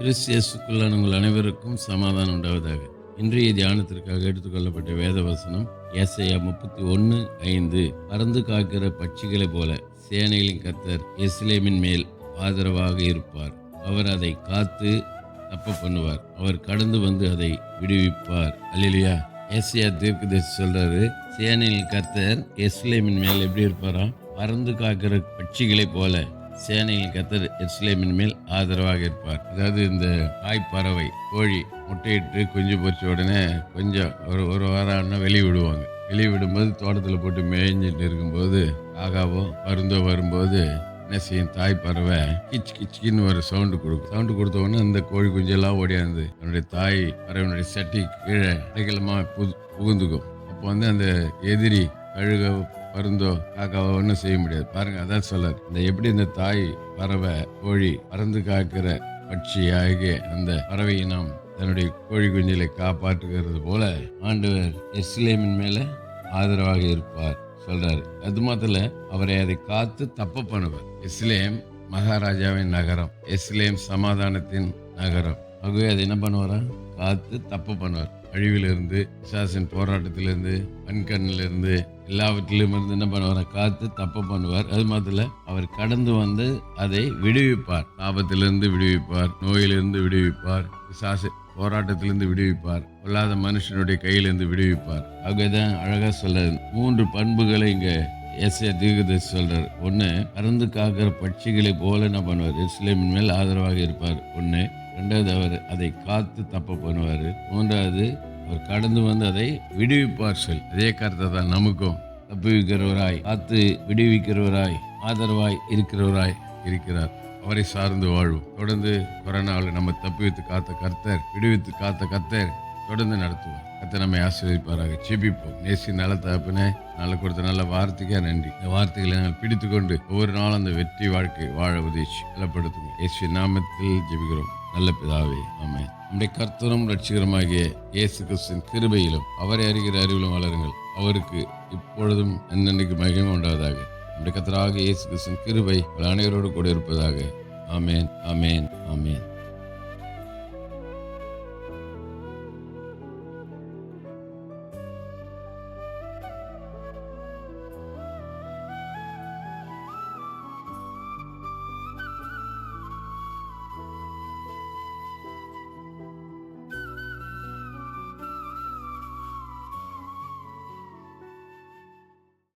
கிறிஸ்தியசுக்குள்ளான உங்கள் அனைவருக்கும் சமாதானம் உண்டாவதாக. இன்றைய தியானத்திற்காக எடுத்துக்கொள்ளப்பட்ட வேத வசனம் ஏசையா முப்பத்தி ஒன்று ஐந்து. பறந்து காக்கிற பட்சிகளைப் போல சேனைகளின் கத்தர் எஸ்லேமின் மேல் ஆதரவாக இருப்பார். அவர் அதை காத்து தப்ப பண்ணுவார். அவர் கடந்து வந்து அதை விடுவிப்பார். அல்லையா ஏசியா தீர்க்கதரிசி சொல்றாரு சேனையில் கத்தர் எஸ்லேமின் மேல் எப்படி இருப்பாரா? பறந்து காக்கிற பட்சிகளைப் போல சேனையில் கத்தர் எஸ்லேமின் மேல் ஆதரவாக இருப்பார். அதாவது இந்த தாய் பறவை கோழி முட்டையிட்டு குஞ்சு பொறிச்ச உடனே கொஞ்சம் ஒரு ஒரு வாரம் ஆனால் வெளியே விடுவாங்க. வெளியே விடும்போது தோட்டத்தில் போட்டு மேய்ஞ்சிட்டு இருக்கும்போது ஆகாவோ பருந்தோ வரும்போது என்ன செய்யும்? தாய் பறவை கிச் கிச்கின்னு ஒரு சவுண்டு கொடுக்கும். சவுண்டு கொடுத்த உடனே அந்த கோழி குஞ்செல்லாம் ஓடியாந்து என்னுடைய தாய் பறவையினுடைய சட்டி கீழே அடைக்கலமாக புது புகுந்துக்கும். அப்போ வந்து அந்த எதிரி கழுக பருந்தோ காக்காவோ ஒன்றும் செய்ய முடியாது. பாருங்க அதான் சொல்லார் இந்த எப்படி இந்த தாய் பறவை கோழி பறந்து காக்கிற பட்சி ஆகிய அந்த பறவையை நாம் தன்னுடைய கோழி குஞ்சிலை காப்பாற்றுகிறது போல ஆண்டவர் எஸ்லேமின் மேல ஆதரவாக இருப்பார் சொல்றாரு. அது மாத்திர அவரை அதை காத்து தப்ப பண்ணுவார். இஸ்லேம் மகாராஜாவின் நகரம் இஸ்லேம் சமாதானத்தின் நகரம். ஆகவே அதை என்ன பண்ணுவாரா? காத்து தப்பு பண்ணுவார். அழிவிலிருந்து பிசாசின் போராட்டத்திலிருந்து கண்கண்ணிலிருந்து எல்லாவற்றிலும் இருந்து என்ன பண்ணுவார்? காத்து தப்பு பண்ணுவார். அது மாத்திர அவர் கடந்து வந்து அதை விடுவிப்பார். தாபத்திலிருந்து விடுவிப்பார் நோயிலிருந்து விடுவிப்பார் பிசாசு போராட்டத்திலிருந்து விடுவிப்பார் கொல்லாத மனுஷனுடைய கையிலிருந்து விடுவிப்பார். ஆகவேதான் அழகா சொல்றாரு. மூன்று பண்புகளை இங்க ஏ தீர்க்கதரிசி சொல்றார். ஒன்று பறந்து காக்கிற பட்சிகளை போல என்ன பண்ணுவார்? இஸ்லேமின் மேல் ஆதரவாக இருப்பார். ஒன்று ரெண்டாவது அவர் அதை காத்து தப்ப பண்ணுவார். மூன்றாவது அவர் கடந்து வந்து அதை விடுவிப்பார் சொல். அதே கருத்தை தான் நமக்கும். தப்புவிக்கிறவராய் காத்து விடுவிக்கிறவராய் ஆதரவாய் இருக்கிறவராய் இருக்கிறார். அவரை சார்ந்து வாழ்வோம் தொடர்ந்து கொரோனாவில் நம்ம தப்புவித்து காத்த கர்த்தர் விடுவித்து காத்த கர்த்தர் தொடர்ந்து நடத்துவார். கத்தை நம்மை ஆசீர்வதிப்பாராக. செபிப்போம் நேசி நல்ல தகப்பினே நல்ல கொடுத்த நல்ல வார்த்தைக்கே நன்றி. இந்த வார்த்தைகளை நாங்கள் பிடித்துக்கொண்டு ஒவ்வொரு நாளும் அந்த வெற்றி வாழ்க்கை வாழ உதவிச்சு பலப்படுத்துங்க இயேசு நாமத்தில் ஜெபிக்கிறோம். நல்ல பிதாவே ஆமே நம்முடைய கர்த்தரும் ரட்சிகரமாகிய இயேசு கிறிஸ்தின் கிருபையிலும் அவரை அறிகிற அறிவிலும் வளருங்கள். அவருக்கு இப்பொழுதும் என்னென்னைக்கு மகிமை உண்டாவதாக. நம்முடைய கர்த்தராக இயேசு கிறிஸ்தின் கிருபை அனைவரோடு கூட இருப்பதாக. ஆமேன் ஆமேன் ஆமேன்.